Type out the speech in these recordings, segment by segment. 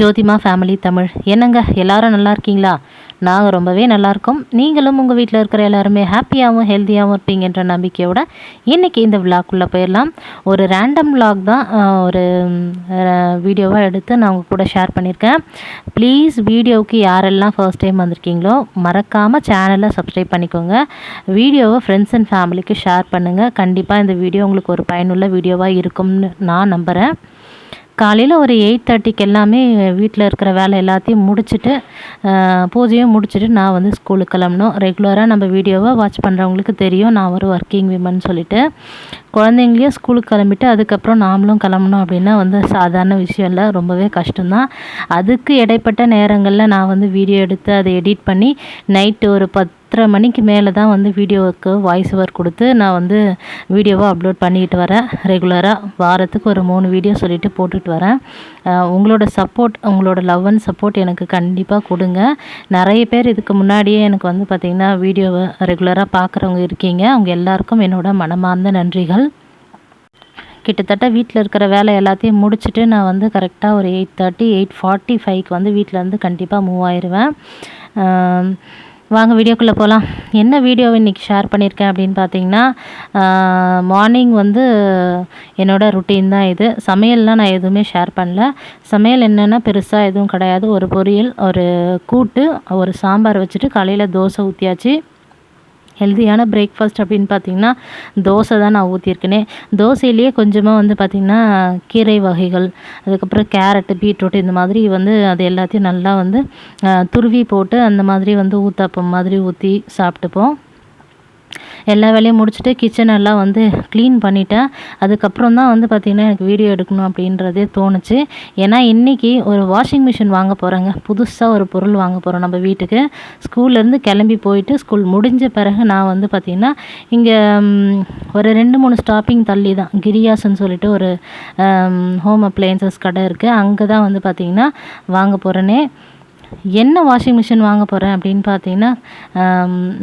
ஜோதிமா family Tamil. என்னங்க எல்லாரும் நல்லா இருக்கீங்களா? நாங்கள் ரொம்பவே நல்லாயிருக்கோம் நீங்களும் உங்கள் வீட்டில் இருக்கிற எல்லாருமே ஹாப்பியாகவும் ஹெல்த்தியாகவும் இருப்பீங்கன்ற நம்பிக்கையோட இன்றைக்கி இந்த விளாக்குள்ளே போயிடலாம். ஒரு ரேண்டம் விளாக் தான் ஒரு வீடியோவாக எடுத்து நான் உங்கள் கூட ஷேர் பண்ணியிருக்கேன். ப்ளீஸ் வீடியோவுக்கு யாரெல்லாம் ஃபர்ஸ்ட் டைம் வந்திருக்கீங்களோ மறக்காமல் சேனலை சப்ஸ்கிரைப் பண்ணிக்கோங்க. வீடியோவை ஃப்ரெண்ட்ஸ் அண்ட் ஃபேமிலிக்கு ஷேர் பண்ணுங்கள் கண்டிப்பாக இந்த வீடியோ உங்களுக்கு ஒரு பயனுள்ள வீடியோவாக இருக்கும்னு நான் நம்புகிறேன் காலையில் ஒரு எயிட் தேர்ட்டிக்கு எல்லாமே வீட்டில் இருக்கிற வேலை எல்லாத்தையும் முடிச்சுட்டு பூஜையும் முடிச்சுட்டு நான் வந்து ஸ்கூலுக்கு கிளம்பணும். ரெகுலராக நம்ம வீடியோவை வாட்ச் பண்ணுறவங்களுக்கு தெரியும். நான் ஒரு ஒர்க்கிங் விமன் சொல்லிட்டு. குழந்தைங்களையும் ஸ்கூலுக்கு கிளம்பிட்டு அதுக்கப்புறம் நாமளும் கிளம்பணும் அப்படின்னா வந்து சாதாரண விஷயம் இல்லை. ரொம்பவே கஷ்டம்தான். அதுக்கு இடைப்பட்ட நேரங்களில் நான் வந்து வீடியோ எடுத்து அதை எடிட் பண்ணி நைட்டு ஒரு பத்தரை மணிக்கு மேலே தான் வந்து வீடியோவுக்கு வாய்ஸ் ஓவர் கொடுத்து நான் வந்து வீடியோவை அப்லோட் பண்ணிக்கிட்டு வரேன். ரெகுலராக வாரத்துக்கு ஒரு மூணு வீடியோ சொல்லிவிட்டு போட்டுட்டு வரேன். உங்களோட சப்போர்ட் உங்களோட லவ் அண்ட் சப்போர்ட் எனக்கு கண்டிப்பாக கொடுங்க. நிறைய பேர் இதுக்கு முன்னாடியே எனக்கு வந்து பார்த்திங்கன்னா வீடியோவை ரெகுலராக பார்க்குறவங்க இருக்கீங்க. அவங்க எல்லாருக்கும் என்னோட மனமார்ந்த நன்றிகள். கிட்டத்தட்ட வீட்டில் இருக்கிற வேலை எல்லாத்தையும் முடிச்சுட்டு நான் வந்து கரெக்டாக ஒரு எயிட் தேர்ட்டி எயிட் ஃபார்ட்டி ஃபைவ்க்கு வந்து வீட்டிலேருந்து கண்டிப்பாக மூவ் ஆயிடுவேன் வாங்க வீடியோக்குள்ளே போகலாம் என்ன வீடியோ இன்றைக்கி ஷேர் பண்ணியிருக்கேன் அப்படின்னு பார்த்தீங்கன்னா மார்னிங் வந்து என்னோட ருட்டீன் தான் இது. சமையல்லாம் நான் எதுவுமே ஷேர் பண்ணல. சமையல் என்னென்னா பெருசாக எதுவும் கிடையாது. ஒரு பொரியல் ஒரு கூட்டு ஒரு சாம்பார் வச்சுட்டு காலையில் தோசை ஊற்றியாச்சு ஹெல்த்தியான பிரேக்ஃபாஸ்ட் அப்படின்னு பார்த்தீங்கன்னா தோசை தான் நான் ஊற்றிருக்கேனே தோசையிலேயே கொஞ்சமாக வந்து பார்த்திங்கன்னா கீரை வகைகள் அதுக்கப்புறம் கேரட்டு பீட்ரூட் இந்த மாதிரி வந்து அது எல்லாத்தையும் நல்லா வந்து துருவி போட்டு அந்த மாதிரி வந்து ஊத்தாப்பம் மாதிரி ஊற்றி சாப்பிட்டுப்போம். எல்லா வேலையும் முடிச்சுட்டு கிச்சன் எல்லாம் வந்து க்ளீன் பண்ணிட்டேன். அதுக்கப்புறம் தான் வந்து பார்த்திங்கன்னா எனக்கு வீடியோ எடுக்கணும் அப்படின்றதே தோணுச்சு. ஏன்னா இன்றைக்கி ஒரு வாஷிங் மிஷின் வாங்க போகிறேங்க புதுசாக ஒரு பொருள் வாங்க போகிறோம் நம்ம வீட்டுக்கு. ஸ்கூல்லேருந்து கிளம்பி போயிட்டு ஸ்கூல் முடிஞ்ச பிறகு நான் வந்து பார்த்திங்கன்னா இங்கே ஒரு ரெண்டு மூணு ஸ்டாப்பிங் தள்ளி தான். கிரியாஸ்ன்னு சொல்லிட்டு ஒரு ஹோம் அப்ளையன்சஸ் கடை இருக்குது அங்கே தான் வந்து பார்த்திங்கன்னா வாங்க போகிறேனே என்ன வாஷிங் மிஷின் வாங்க போகிறேன் அப்படின்னு பார்த்தீங்கன்னா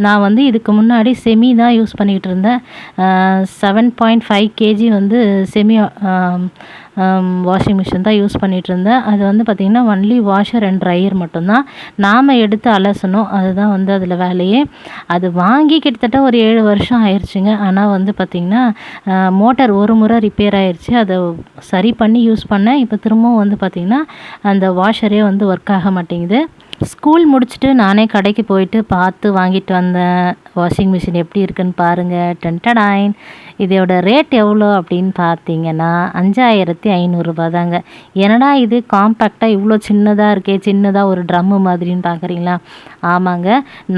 நான் வந்து இதுக்கு முன்னாடி செமி தான் யூஸ் பண்ணிக்கிட்டு இருந்தேன். செவன் பாயிண்ட் ஃபைவ் கேஜி வந்து செமி வாஷிங் மிஷின் தான் யூஸ் பண்ணிகிட்டு இருந்தேன் அது வந்து பார்த்திங்கன்னா ஒன்லி வாஷர் அண்ட் ட்ரையர் மட்டும்தான். நாம் எடுத்து அலசணும். அதுதான் வந்து அதில் வேலையே. அது வாங்கி கிட்டத்தட்ட ஒரு ஏழு வருஷம் ஆயிடுச்சுங்க ஆனால் வந்து பார்த்திங்கன்னா மோட்டார் ஒரு முறை ரிப்பேர் ஆயிடுச்சு அதை சரி பண்ணி யூஸ் பண்ணேன். இப்போ திரும்பவும் வந்து பார்த்திங்கன்னா அந்த வாஷரே வந்து ஒர்க் ஆக மாட்டேங்குது. ஸ்கூல் முடிச்சுட்டு நானே கடைக்கு போயிட்டு பார்த்து வாங்கிட்டு வந்தேன். வாஷிங் மிஷின் எப்படி இருக்குன்னு பாருங்கள் டென்டடாயின் இதோட ரேட் எவ்வளோ அப்படின்னு பார்த்தீங்கன்னா அஞ்சாயிரத்தி ஐநூறுரூபா தாங்க என்னடா இது? காம்பேக்டாக இவ்வளோ சின்னதாக இருக்கே. சின்னதாக ஒரு ட்ரம்மு மாதிரின்னு பார்க்குறீங்களா? ஆமாங்க.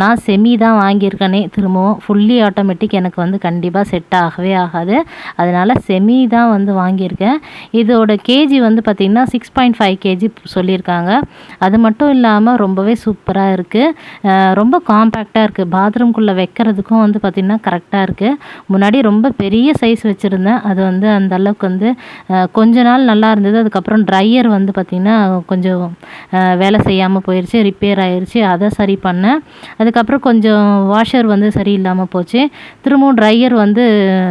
நான் செமி தான் வாங்கியிருக்கேனே. திரும்பவும் ஃபுல்லி ஆட்டோமேட்டிக் எனக்கு வந்து கண்டிப்பாக செட் ஆகவே ஆகாது. அதனால் செமி தான் வந்து வாங்கியிருக்கேன். இதோட கேஜி வந்து பார்த்திங்கன்னா சிக்ஸ் பாயிண்ட் ஃபைவ் கேஜி சொல்லியிருக்காங்க. அது மட்டும் இல்லாமல் ரொம்ப ரொம்பவே சூப்பராக இருக்குது ரொம்ப காம்பேக்டாக இருக்குது பாத்ரூம்குள்ளே வைக்கிறதுக்கும் வந்து பார்த்திங்கன்னா கரெக்டாக இருக்குது முன்னாடி ரொம்ப பெரிய சைஸ் வச்சுருந்தேன். அது வந்து அந்த அளவுக்கு வந்து கொஞ்ச நாள் நல்லா இருந்தது. அதுக்கப்புறம் ட்ரையர் வந்து பார்த்திங்கன்னா கொஞ்சம் வேலை செய்யாமல் போயிடுச்சு ரிப்பேர் ஆயிடுச்சு அதை சரி பண்ணேன். அதுக்கப்புறம் கொஞ்சம் வாஷர் வந்து சரியில்லாமல் போச்சு. திரும்பவும் ட்ரையர் வந்து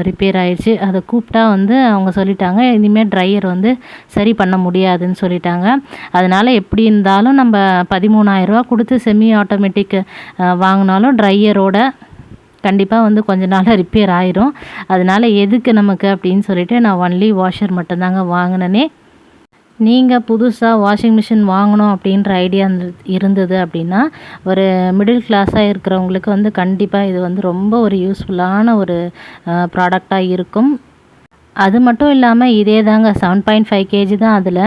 ரிப்பேர் ஆயிடுச்சு அதை கூப்பிட்டா வந்து அவங்க சொல்லிட்டாங்க இனிமேல் ட்ரையர் வந்து சரி பண்ண முடியாதுன்னு சொல்லிட்டாங்க. அதனால் எப்படி இருந்தாலும் நம்ம மூணாயிரரூவா கொடுத்து செமி ஆட்டோமேட்டிக் வாங்கினாலும் ட்ரையரோட கண்டிப்பாக வந்து கொஞ்ச நாள் ரிப்பேர் ஆயிரும். அதனால் எதுக்கு நமக்கு அப்படின்னு சொல்லிட்டு நான் ஒன்லி வாஷர் மட்டும்தாங்க வாங்கினேனே. நீங்கள் புதுசாக வாஷிங் மிஷின் வாங்கணும் அப்படின்ற ஐடியா இருந்தது அப்படின்னா ஒரு மிடில் கிளாஸாக இருக்கிறவங்களுக்கு வந்து கண்டிப்பாக இது வந்து ரொம்ப ஒரு யூஸ்ஃபுல்லான ஒரு ப்ராடக்டாக இருக்கும். அது மட்டும் இல்லாமல் இதே தாங்க செவன் பாயிண்ட் ஃபைவ் கேஜி தான் அதில்.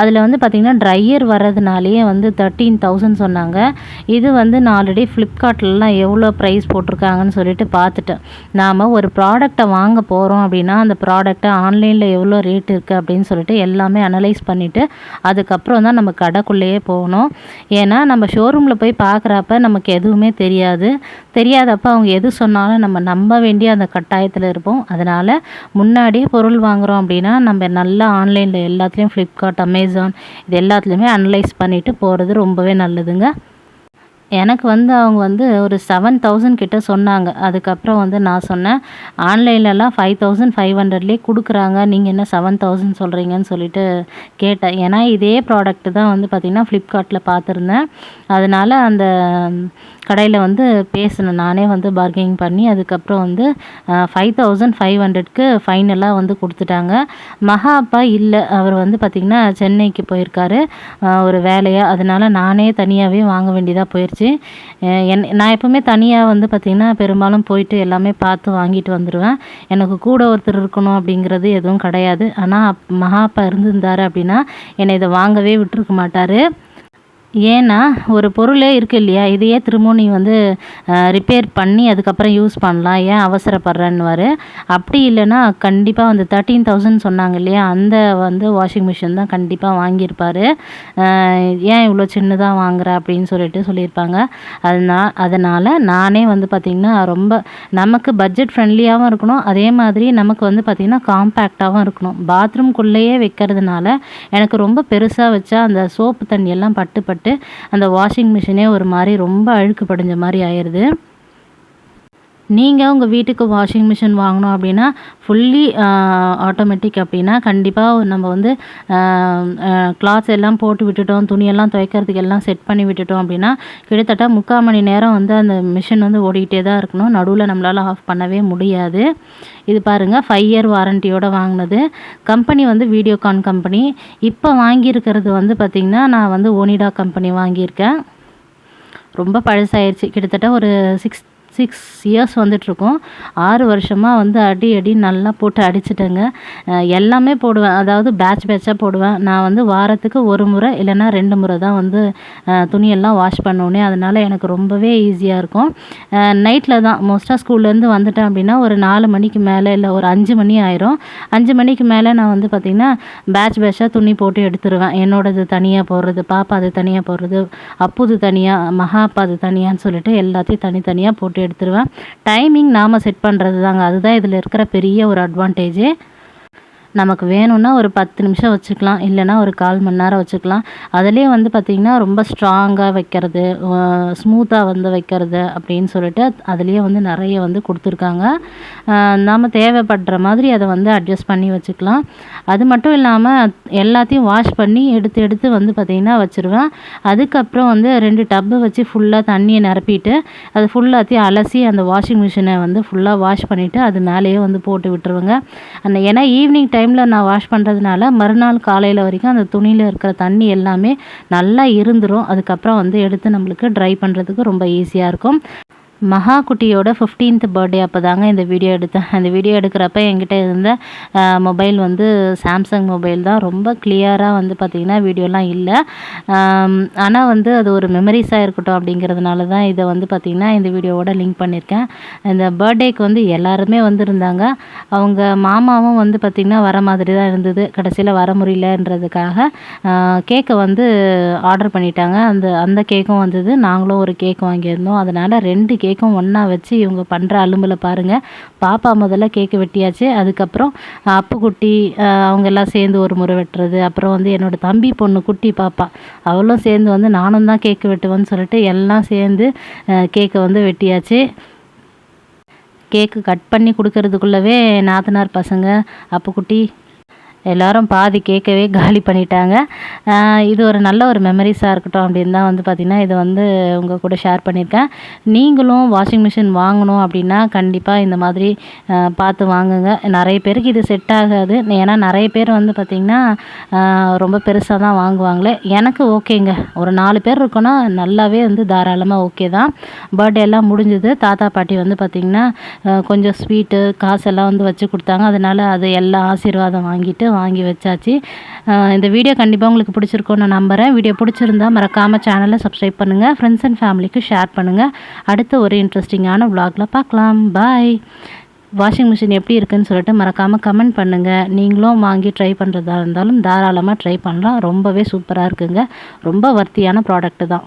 அதில் வந்து பார்த்திங்கன்னா ட்ரையர் வர்றதுனாலேயே வந்து தேர்ட்டீன் தௌசண்ட் சொன்னாங்க. இது வந்து நான் ஆல்ரெடி ஃப்ளிப்கார்ட்லலாம் எவ்வளோ ப்ரைஸ் போட்டிருக்காங்கன்னு சொல்லிட்டு பார்த்துட்டேன் நாம் ஒரு ப்ராடக்டை வாங்க போகிறோம் அப்படின்னா அந்த ப்ராடக்ட்டை ஆன்லைனில் எவ்வளோ ரேட் இருக்குது அப்படின்னு சொல்லிட்டு எல்லாமே அனலைஸ் பண்ணிவிட்டு அதுக்கப்புறம் தான் நம்ம கடைக்குள்ளேயே போகணும். ஏன்னா நம்ம ஷோரூமில் போய் பார்க்குறப்ப நமக்கு எதுவுமே தெரியாது. தெரியாதப்ப அவங்க எது சொன்னாலும் நம்ம நம்ப வேண்டிய அந்த கட்டாயத்தில் இருப்போம். அதனால் முன்னாடி பொருள் வாங்குகிறோம் அப்படின்னா நம்ம நல்லா ஆன்லைனில் எல்லாத்துலேயும் ஃப்ளிப்கார்ட் அமேசான் இது எல்லாத்துலேயுமே அனலைஸ் பண்ணிவிட்டு போகிறது ரொம்பவே நல்லதுங்க. எனக்கு வந்து அவங்க வந்து ஒரு செவன் தௌசண்ட் கிட்ட சொன்னாங்க. அதுக்கப்புறம் வந்து நான் சொன்னேன் ஆன்லைன்லலாம் ஃபைவ் தௌசண்ட் ஃபைவ் ஹண்ட்ரட்லேயே கொடுக்குறாங்க. நீங்கள் என்ன செவன் தௌசண்ட் சொல்கிறீங்கன்னு சொல்லிட்டு கேட்டேன். ஏன்னா இதே ப்ராடக்ட் தான் வந்து பார்த்திங்கன்னா ஃப்ளிப்கார்ட்டில் பார்த்துருந்தேன் அதனால் அந்த கடையில் வந்து பேசினேன். நானே வந்து பார்கெனிங் பண்ணி அதுக்கப்புறம் வந்து ஃபைவ் தௌசண்ட் ஃபைவ் ஹண்ட்ரட்க்கு ஃபைனலாக வந்து கொடுத்துட்டாங்க. மகா அப்பா இல்லை. அவர் வந்து பார்த்திங்கன்னா சென்னைக்கு போயிருக்காரு. ஒரு வேலையாக அதனால் நானே தனியாகவே வாங்க வேண்டியதாக போயிடுச்சு என் நான் எப்போவுமே தனியாக வந்து பார்த்திங்கன்னா பெரும்பாலும் போயிட்டு எல்லாமே பார்த்து வாங்கிட்டு வந்துடுவேன் எனக்கு கூட ஒருத்தர் இருக்கணும் அப்படிங்கிறது எதுவும் கிடையாது. ஆனால் மகா அப்பா இருந்திருந்தார் அப்படின்னா என்னை இதை வாங்கவே விட்டுருக்க மாட்டார். ஏன்னா ஒரு பொருளே இருக்குது இல்லையா? இதையே திரும்பவும் நீ வந்து ரிப்பேர் பண்ணி அதுக்கப்புறம் யூஸ் பண்ணலாம். ஏன் அவசரப்படுறேன்னுவார். அப்படி இல்லைன்னா கண்டிப்பாக வந்து தேர்ட்டீன் தௌசண்ட் சொன்னாங்க இல்லையா? அந்த வந்து வாஷிங் மிஷின் தான் கண்டிப்பாக வாங்கியிருப்பார். ஏன் இவ்வளோ சின்னதாக வாங்குற அப்படின்னு சொல்லிட்டு சொல்லியிருப்பாங்க. அதனால் அதனால் நானே வந்து பார்த்திங்கன்னா ரொம்ப நமக்கு பட்ஜெட் ஃப்ரெண்ட்லியாகவும் இருக்கணும். அதே மாதிரி நமக்கு வந்து பார்த்திங்கன்னா காம்பேக்டாகவும் இருக்கணும். பாத்ரூம்குள்ளேயே வைக்கிறதுனால எனக்கு ரொம்ப பெருசாக வச்சா அந்த சோப்பு தண்ணியெல்லாம் பட்டு பட்டு போட்டு அந்த வாஷிங் மிஷினே ஒரு மாதிரி ரொம்ப அழுக்கு படிஞ்ச மாதிரி ஆயிடுது நீங்கள் உங்கள் வீட்டுக்கு வாஷிங் மிஷின் வாங்கணும் அப்படின்னா ஃபுல்லி ஆட்டோமேட்டிக் அப்படின்னா கண்டிப்பாக நம்ம வந்து கிளாத்ஸ் எல்லாம் போட்டு விட்டுட்டோம் துணியெல்லாம் துவைக்கிறதுக்கு எல்லாம் செட் பண்ணி விட்டுட்டோம் அப்படின்னா கிட்டத்தட்ட முக்கால் மணி நேரம் வந்து அந்த மிஷின் வந்து ஓடிக்கிட்டே தான் இருக்கணும். நடுவில் நம்மளால் ஆஃப் பண்ணவே முடியாது. இது பாருங்கள் ஃபைவ் இயர் வாரண்ட்டியோடு வாங்கினது. கம்பெனி வந்து வீடியோகான் கம்பெனி இப்போ வாங்கியிருக்கிறது வந்து பார்த்திங்கன்னா நான் வந்து ஓனிடா கம்பெனி வாங்கியிருக்கேன். ரொம்ப பழசாயிருச்சு. கிட்டத்தட்ட ஒரு சிக்ஸ் சிக்ஸ் இயர்ஸ் வந்துட்ருக்கோம் ஆறு வருஷமாக வந்து அடி அடி நல்லா போட்டு அடிச்சிட்டேங்க. எல்லாமே போடுவேன். அதாவது பேட்ச் பேட்சாக போடுவேன். நான் வந்து வாரத்துக்கு ஒரு முறை இல்லைன்னா ரெண்டு முறை தான் வந்து துணியெல்லாம் வாஷ் பண்ணோன்னே அதனால் எனக்கு ரொம்பவே ஈஸியாக இருக்கும். நைட்டில் தான். மோஸ்ட்டாக ஸ்கூல்லேருந்து வந்துட்டேன் அப்படின்னா ஒரு நாலு மணிக்கு மேலே இல்லை ஒரு அஞ்சு மணி ஆயிரும். அஞ்சு மணிக்கு மேலே நான் வந்து பார்த்திங்கன்னா பேட்ச் பேட்சாக துணி போட்டு எடுத்துருவேன். என்னோடது தனியாக போடுறது பாப்பா அது தனியாக போடுறது அப்புது தனியாக மகாப்பா அது தனியான்னு சொல்லிட்டு எல்லாத்தையும் தனித்தனியாக போட்டு எடுத்துருவேன். டைமிங் நாம் செட் பண்ணுறது தாங்க அதுதான் இதில் இருக்கிற பெரிய ஒரு அட்வான்டேஜே நமக்கு வேணும்னா ஒரு பத்து நிமிஷம் வச்சுக்கலாம் இல்லைனா ஒரு கால் மணி நேரம் வச்சுக்கலாம். அதுலேயே வந்து பார்த்திங்கன்னா ரொம்ப ஸ்ட்ராங்காக வைக்கிறது ஸ்மூத்தாக வந்து வைக்கிறது அப்படின்னு சொல்லிட்டு அதுலேயே வந்து நிறைய வந்து கொடுத்துருக்காங்க. நாம் தேவைப்படுற மாதிரி அதை வந்து அட்ஜஸ்ட் பண்ணி வச்சுக்கலாம். அது மட்டும் இல்லாமல் எல்லாத்தையும் வாஷ் பண்ணி எடுத்து எடுத்து வந்து பார்த்திங்கன்னா வச்சுருவேன். அதுக்கப்புறம் வந்து ரெண்டு டப்பு வச்சு ஃபுல்லாக தண்ணியை நிரப்பிட்டு அது ஃபுல்லாத்தையும் அலசி அந்த வாஷிங் மிஷினை வந்து ஃபுல்லாக வாஷ் பண்ணிவிட்டு அது மேலேயே வந்து போட்டு விட்டுருவேங்க. அந்த ஏன்னா ஈவினிங் டைம் டைமில் நான் வாஷ் பண்ணுறதுனால மறுநாள் காலையில் வரைக்கும் அந்த துணியில் இருக்கிற தண்ணி எல்லாமே நல்லா இருந்துடும் அதுக்கப்புறம் வந்து எடுத்து நம்மளுக்கு ட்ரை பண்ணுறதுக்கு ரொம்ப ஈஸியாக இருக்கும். மகா குட்டியோட ஃபிஃப்டீன்த் பர்த்டே அப்போ தாங்க இந்த வீடியோ எடுத்தேன். அந்த வீடியோ எடுக்கிறப்ப என்கிட்ட இருந்த மொபைல் வந்து சாம்சங் மொபைல் தான். ரொம்ப கிளியராக வந்து பார்த்திங்கன்னா வீடியோலாம் இல்லை. ஆனால் வந்து அது ஒரு மெமரிஸாக இருக்கட்டும் அப்படிங்கிறதுனால தான் இதை வந்து பார்த்திங்கன்னா இந்த வீடியோவோட லிங்க் பண்ணியிருக்கேன் இந்த பர்த்டேக்கு வந்து எல்லாருமே வந்திருந்தாங்க. அவங்க மாமாவும் வந்து பார்த்திங்கன்னா வர மாதிரி தான் இருந்தது. கடைசியில் வர முடியலன்றதுக்காக கேக்கை வந்து ஆர்டர் பண்ணிட்டாங்க. அந்த அந்த கேக்கும் வந்தது. நாங்களும் ஒரு கேக் வாங்கியிருந்தோம். அதனால் ரெண்டு கேக் வரைக்கும் ஒன்றா வச்சு இவங்க பண்ணுற அலும்பில் பாருங்கள் பாப்பா முதல்ல கேக்கு வெட்டியாச்சு. அதுக்கப்புறம் அப்புக்குட்டி அவங்க எல்லாம் சேர்ந்து ஒரு முறை வெட்டுறது. அப்புறம் வந்து என்னோடய தம்பி பொண்ணு குட்டி பாப்பா. அவளும் சேர்ந்து வந்து நானும் தான் கேக்கு வெட்டுவேன்னு சொல்லிட்டு எல்லாம் சேர்ந்து கேக்கை வந்து வெட்டியாச்சு. கேக்கு கட் பண்ணி கொடுக்கறதுக்குள்ளவே நாத்தனார் பசங்க அப்புக்குட்டி எல்லோரும் பாதி கேட்கவே காலி பண்ணிட்டாங்க. இது ஒரு நல்ல ஒரு மெமரிஸாக இருக்கட்டும் அப்படின்னு தான் வந்து பார்த்திங்கன்னா இதை வந்து உங்கள் கூட ஷேர் பண்ணியிருக்கேன். நீங்களும் வாஷிங் மிஷின் வாங்கணும் அப்படின்னா கண்டிப்பாக இந்த மாதிரி பார்த்து வாங்குங்க. நிறைய பேருக்கு இது செட் ஆகாது. ஏன்னா நிறைய பேர் வந்து பார்த்திங்கன்னா ரொம்ப பெருசாக தான் வாங்குவாங்களே. எனக்கு ஓகேங்க. ஒரு நாலு பேர் இருக்கோன்னா நல்லாவே வந்து தாராளமாக ஓகே தான். பர்த்டே எல்லாம் முடிஞ்சது. தாத்தா பாட்டி வந்து பார்த்திங்கன்னா கொஞ்சம் ஸ்வீட்டு காசெல்லாம் வந்து வச்சு கொடுத்தாங்க. அதனால் அது எல்லாம் ஆசீர்வாதம் வாங்கிட்டு வாங்கி வச்சாச்சு. இந்த வீடியோ கண்டிப்பாக உங்களுக்கு பிடிச்சிருக்கும்னு நான் நம்புகிறேன் வீடியோ பிடிச்சிருந்தா மறக்காமல் சேனலை சப்ஸ்கிரைப் பண்ணுங்கள் ஃப்ரெண்ட்ஸ் அண்ட் ஃபேமிலிக்கு ஷேர் பண்ணுங்கள் அடுத்த ஒரு இன்ட்ரெஸ்டிங்கான விலாகில் பார்க்கலாம். பாய் வாஷிங் மிஷின் எப்படி இருக்குதுன்னு சொல்லிட்டு மறக்காமல் கமெண்ட் பண்ணுங்கள் நீங்களும் வாங்கி ட்ரை பண்ணுறதா இருந்தாலும் தாராளமாக ட்ரை பண்ணலாம். ரொம்பவே சூப்பராக இருக்குங்க. ரொம்ப வர்த்தியான ப்ராடக்ட்டு தான்.